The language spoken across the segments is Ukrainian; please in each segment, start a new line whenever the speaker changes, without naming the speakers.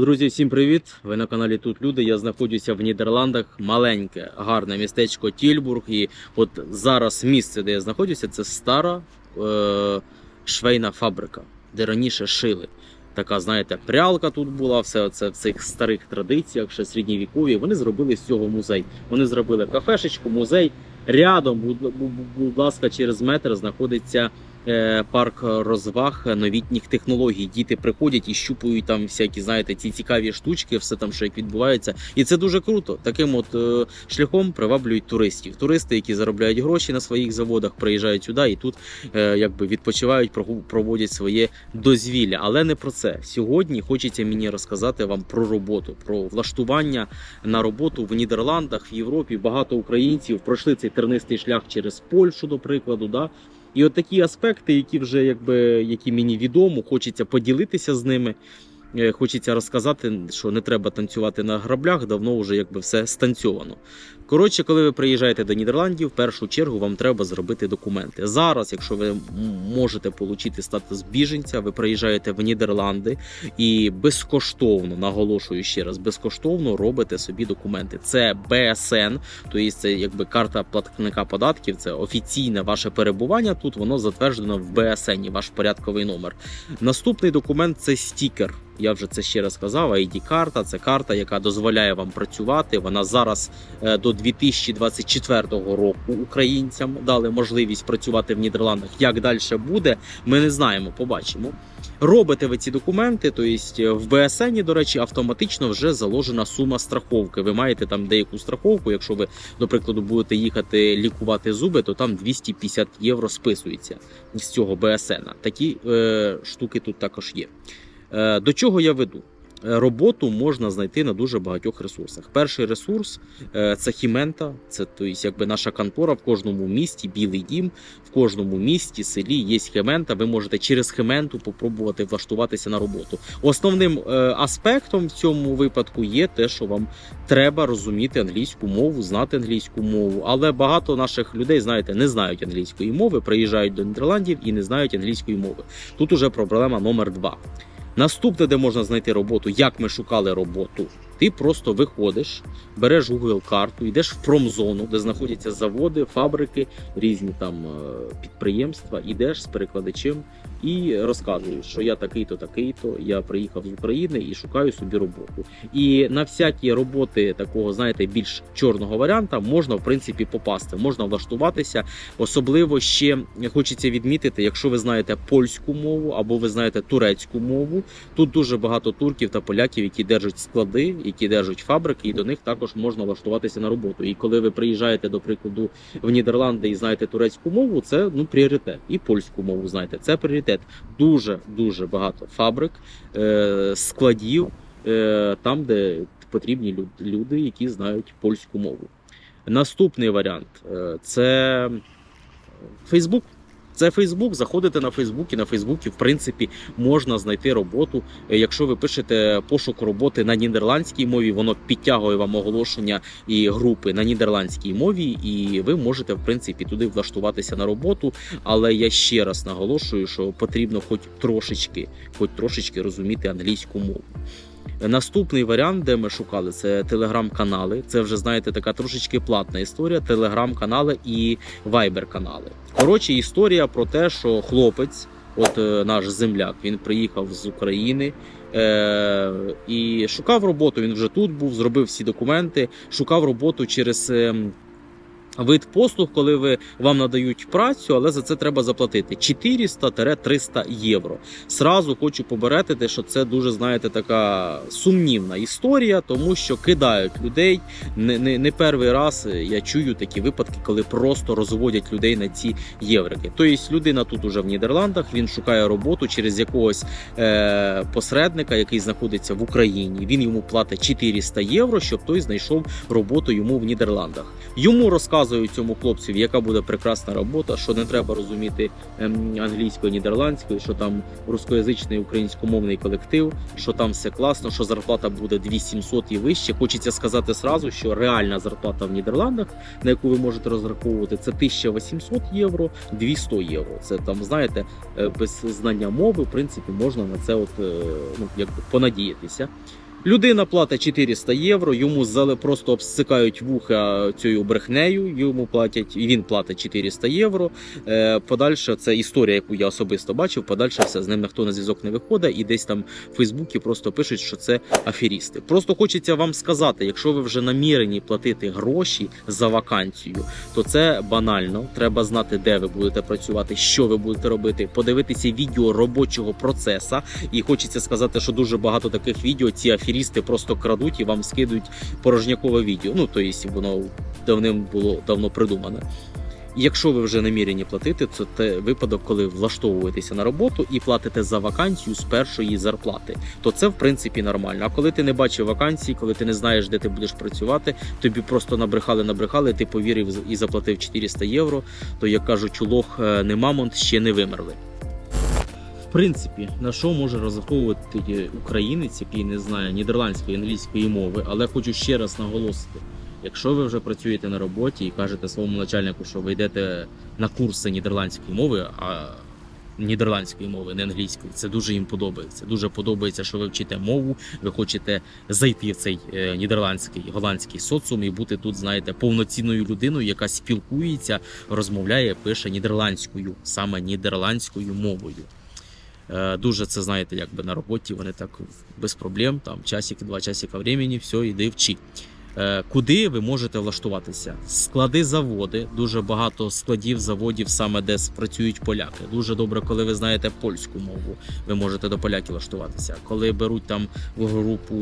Друзі, всім привіт! Ви на каналі Тут Люди. Я знаходжуся в Нідерландах. Маленьке, гарне містечко Тільбург. І от зараз місце, де я знаходжуся, це стара е- швейна фабрика, де раніше шили. Така, знаєте, прялка тут була, все це в цих старих традиціях, ще середньовікові. Вони зробили з цього музей. Вони зробили кафешечку, музей. Рядом, будь, ласка, через метр знаходиться парк розваг новітніх технологій. Діти приходять і щупують там всякі, знаєте, ці цікаві штучки, все там, що як відбувається. І це дуже круто. Таким от е, шляхом приваблюють туристів. Туристи, які заробляють гроші на своїх заводах, приїжджають сюди і тут е, якби відпочивають, проводять своє дозвілля. Але не про це. Сьогодні хочеться мені розказати вам про роботу, про влаштування на роботу в Нідерландах, в Європі. Багато українців пройшли цей тернистий шлях через Польщу, до прикладу. Да? І от такі аспекти, які вже якби які мені відомо, хочеться поділитися з ними. Е, Хочеться розказати, що не треба танцювати на граблях, давно вже якби все станцьовано. Коротше, коли ви приїжджаєте до Нідерландів, в першу чергу вам треба зробити документи. Зараз, якщо ви можете отримати статус біженця, ви приїжджаєте в Нідерланди і безкоштовно, наголошую ще раз, безкоштовно робите собі документи. Це БСН, тобто це якби карта платника податків, це офіційне ваше перебування тут, воно затверджено в БСН, ваш порядковий номер. Наступний документ це стікер. Я вже це ще раз казав. id карта це карта, яка дозволяє вам працювати. Вона зараз е, до 2024 року українцям дали можливість працювати в Нідерландах. Як далі буде, ми не знаємо. Побачимо. Робите ви ці документи, тобто в БСН, до речі, автоматично вже заложена сума страховки. Ви маєте там деяку страховку. Якщо ви, до прикладу, будете їхати лікувати зуби, то там 250 євро списується з цього БСН. Такі е, штуки тут також є. Е, До чого я веду? Е, Роботу можна знайти на дуже багатьох ресурсах. Перший ресурс е, це Хімента, це тобто, якби наша контора в кожному місті, білий дім, в кожному місті, селі є Хемента. Ви можете через Хементу попробувати влаштуватися на роботу. Основним е, аспектом в цьому випадку є те, що вам треба розуміти англійську мову, знати англійську мову. Але багато наших людей, знаєте, не знають англійської мови, приїжджають до Нідерландів і не знають англійської мови. Тут уже проблема номер два. Наступне, де можна знайти роботу, як ми шукали роботу. Ти просто виходиш, береш Google карту, йдеш в промзону, де знаходяться заводи, фабрики, різні там е, підприємства, йдеш з перекладачем і розказуєш, що я такий-то, такий-то, я приїхав з України і шукаю собі роботу. І на всякі роботи такого, знаєте, більш чорного варіанта можна в принципі попасти, можна влаштуватися. Особливо ще хочеться відмітити, якщо ви знаєте польську мову або ви знаєте турецьку мову. Тут дуже багато турків та поляків, які держать склади, які держать фабрики, і до них також можна влаштуватися на роботу. І коли ви приїжджаєте, до прикладу, в Нідерланди і знаєте турецьку мову, це ну пріоритет. І польську мову знаєте, це пріоритет. Дуже дуже багато фабрик, е, складів е, там, де потрібні люди, які знають польську мову. Наступний варіант е, це Фейсбук. Це Фейсбук. Заходите на Фейсбук і на Фейсбуці, в принципі, можна знайти роботу. Е, Якщо ви пишете пошук роботи на нідерландській мові, воно підтягує вам оголошення і групи на нідерландській мові, і ви можете, в принципі, туди влаштуватися на роботу. Але я ще раз наголошую, що потрібно хоч трошечки, хоч трошечки розуміти англійську мову. Наступний варіант, де ми шукали, це телеграм-канали. Це вже знаєте така трошечки платна історія. Телеграм-канали і вайбер-канали. Коротше, історія про те, що хлопець, от е, наш земляк, він приїхав з України. Е, і шукав роботу. Він вже тут був, зробив всі документи, шукав роботу через ем, вид послуг, коли ви вам надають працю, але за це треба заплатити 400-300 євро. Сразу хочу поберетити, що це дуже знаєте така сумнівна історія, тому що кидають людей. Не, не, не перший раз я чую такі випадки, коли просто розводять людей на ці єврики. Тобто людина тут уже в Нідерландах, він шукає роботу через якогось е, посередника, який знаходиться в Україні. Він йому платить 400 євро, щоб той знайшов роботу йому в Нідерландах. Йому розказують цьому хлопцю, яка буде прекрасна робота, що не треба розуміти ем, англійської, нідерландської, що там рускоязичний українськомовний колектив, що там все класно, що зарплата буде 2700 і вище. Хочеться сказати сразу, що реальна зарплата в Нідерландах, на яку ви можете розраховувати, це 1800 євро, 200 євро. Це там, знаєте, е, без знання мови, в принципі, можна на це от, е, ну, якби понадіятися. Людина платить 400 євро, йому просто обсикають вуха цією брехнею. Йому платять, і він платить 400 євро. Е, подальше це історія, яку я особисто бачив. Подальше все з ним ніхто на зв'язок не виходить, і десь там в Фейсбуці просто пишуть, що це аферісти. Просто хочеться вам сказати, якщо ви вже намірені платити гроші за вакансію, то це банально. Треба знати, де ви будете працювати, що ви будете робити, подивитися відео робочого процесу. І хочеться сказати, що дуже багато таких відео ці аферісти просто крадуть і вам скидують порожнякове відео. Ну тобто воно давним було давно придумане. Якщо ви вже намірені платити, це те випадок, коли влаштовуєтеся на роботу і платите за вакансію з першої зарплати, то це в принципі нормально. А коли ти не бачив вакансії, коли ти не знаєш, де ти будеш працювати, тобі просто набрехали, набрехали, ти повірив і заплатив 400 євро, то як кажуть, лох е, не мамонт ще не вимерли. Принципі, на що може розраховувати українець, який не знає нідерландської англійської мови, але хочу ще раз наголосити. Якщо ви вже працюєте на роботі і кажете своєму начальнику, що ви йдете на курси нідерландської мови, а нідерландської мови, не англійської, це дуже їм подобається. Дуже подобається, що ви вчите мову, ви хочете зайти в цей е, нідерландський голландський соціум і бути тут, знаєте, повноцінною людиною, яка спілкується, розмовляє, пише нідерландською, саме нідерландською мовою. Е, Дуже це знаєте, якби на роботі вони так без проблем, там часик, два часика времени, все, іди вчи. Е, Куди ви можете влаштуватися? Склади заводи, дуже багато складів заводів, саме де працюють поляки. Дуже добре, коли ви знаєте польську мову, ви можете до поляків влаштуватися. Коли беруть там в групу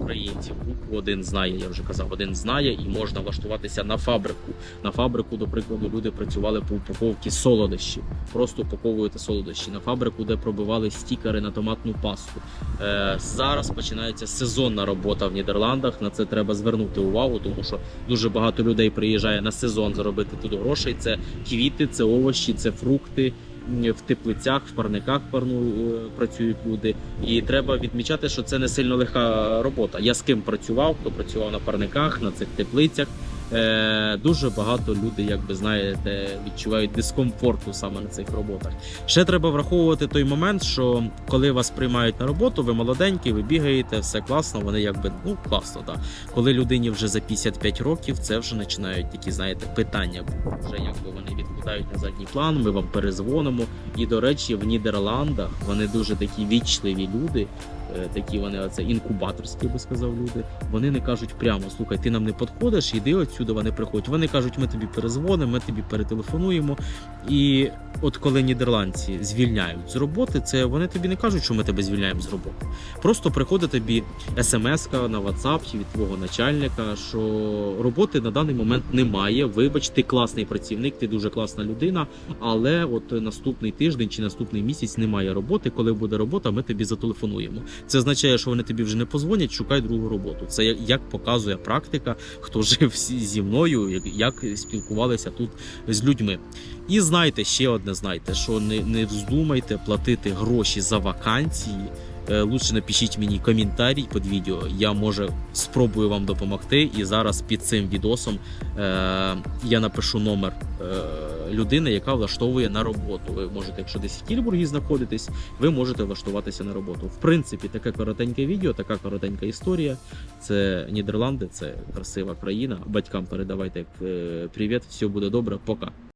українців, групу один знає, я вже казав, один знає, і можна влаштуватися на фабрику. На фабрику, до прикладу, люди працювали по упаковці солодощів. Просто упаковуєте солодощі на фабрику, де пробивали стікери на томатну пасту. Е, зараз починається сезонна робота в Нідерландах. На це треба звернути увагу, тому що дуже багато людей приїжджає на сезон заробити тут грошей. Це квіти, це овочі, це фрукти. В теплицях, в парниках парну е, працюють люди, і треба відмічати, що це не сильно легка робота. Я з ким працював, хто працював на парниках, на цих теплицях. Е, дуже багато людей, як ви знаєте, відчувають дискомфорту саме на цих роботах. Ще треба враховувати той момент, що коли вас приймають на роботу, ви молоденькі, ви бігаєте, все класно. Вони якби ну класно, так. Коли людині вже за 55 років, це вже починають такі, знаєте, питання. Вже якби вони відкладають на задній план. Ми вам перезвонимо. І до речі, в Нідерландах вони дуже такі вічливі люди. Е, Такі вони оце інкубаторські, би сказав люди. Вони не кажуть прямо: слухай, ти нам не підходиш, іди отсюди. Вони приходять. Вони кажуть, ми тобі перезвонимо, ми тобі перетелефонуємо. І от коли нідерландці звільняють з роботи, це вони тобі не кажуть, що ми тебе звільняємо з роботи. Просто приходить тобі смс на WhatsApp від твого начальника, що роботи на даний момент немає. Вибач, ти класний працівник, ти дуже класна людина, але от наступний тиждень чи наступний місяць немає роботи. Коли буде робота, ми тобі зателефонуємо. Це означає, що вони тобі вже не позвонять, шукай другу роботу. Це як- показує практика, хто жив зі мною, як, спілкувалися тут з людьми. І знайте ще одне, знайте, що не, не вздумайте платити гроші за вакансії. Е, Лучше напишіть мені коментарій під відео. Я може спробую вам допомогти. І зараз під цим відосом е, я напишу номер е, людини, яка влаштовує на роботу. Ви можете, якщо десь в Кільбургі знаходитесь, ви можете влаштуватися на роботу. В принципі, таке коротеньке відео, така коротенька історія. Це Нідерланди, це красива країна. Батькам передавайте е, привіт, все буде добре. Пока.